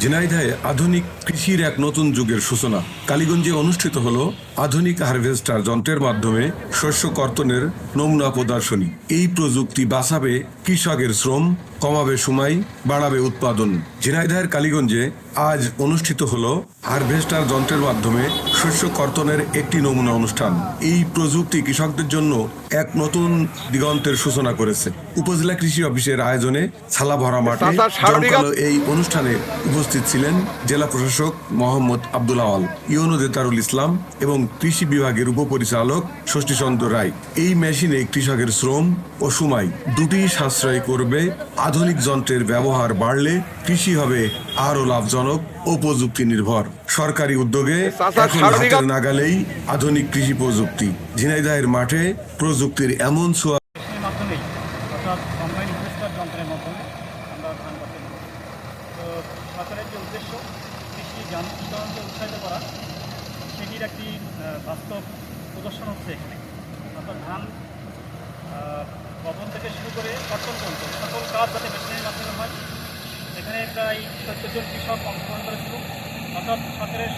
ঝিনাইদহে আধুনিক কৃষির এক নতুন যুগের সূচনা। কালীগঞ্জে অনুষ্ঠিত হল আধুনিক হারভেস্টার যন্ত্রের মাধ্যমে শস্য কর্তনের নমুনা প্রদর্শনী। এই প্রযুক্তি বাঁচাবে কৃষকের শ্রম কমাবে সময় বাড়াবে উৎপাদন। ঝিনাইদহের কালীগঞ্জে আজ অনুষ্ঠিত হল হারভেস্টার যন্ত্রের মাধ্যমে শস্য কর্তনের একটি নমুনা অনুষ্ঠান। এই প্রযুক্তি কৃষকদের জন্য এক নতুন দিগন্তের সূচনা করেছে। উপজেলা কৃষি অফিসের আয়োজনে ছালা ভরা মাঠে এই অনুষ্ঠানে উপস্থিত ছিলেন জেলা প্রশাসক মোহাম্মদ আব্দুল আওয়াল ইউনো দেতারুল ইসলাম এবং কৃষি বিভাগের উপপরিচালক ষষ্ঠীচন্দ্র রায়। এই মেশিনে কৃষকের শ্রম ও সময় দুটি সাশ্রয় করবে আধুনিক যন্ত্রের ব্যবহার বাড়লে কৃষি হবে আরও লাভজনক ও প্রযুক্তি নির্ভর সরকারি উদ্যোগে এখন হাতের নাগালেই আধুনিক কৃষি প্রযুক্তি। ঝিনাইদহের মাঠে প্রযুক্তির এমন ছোঁয়া মেশিনের মাধ্যমেই অর্থাৎ কম্বাইন হারভেস্টার যন্ত্রের মাধ্যমে আমরা ধান কাটতে পারি তো সরকারের যে উদ্দেশ্য কৃষি যান্ত্রিকরণকে উৎসাহিত করা সেটির একটি বাস্তব প্রদর্শন হচ্ছে এখানে অর্থাৎ ধান বপন থেকে শুরু করে কর্তন পর্যন্ত। কাজ যাতে মেশিনের মাধ্যমে হয়। এখানে প্রায় সত্তর জন কৃষক অংশগ্রহণ করেছিল। অর্থাৎ সরকারের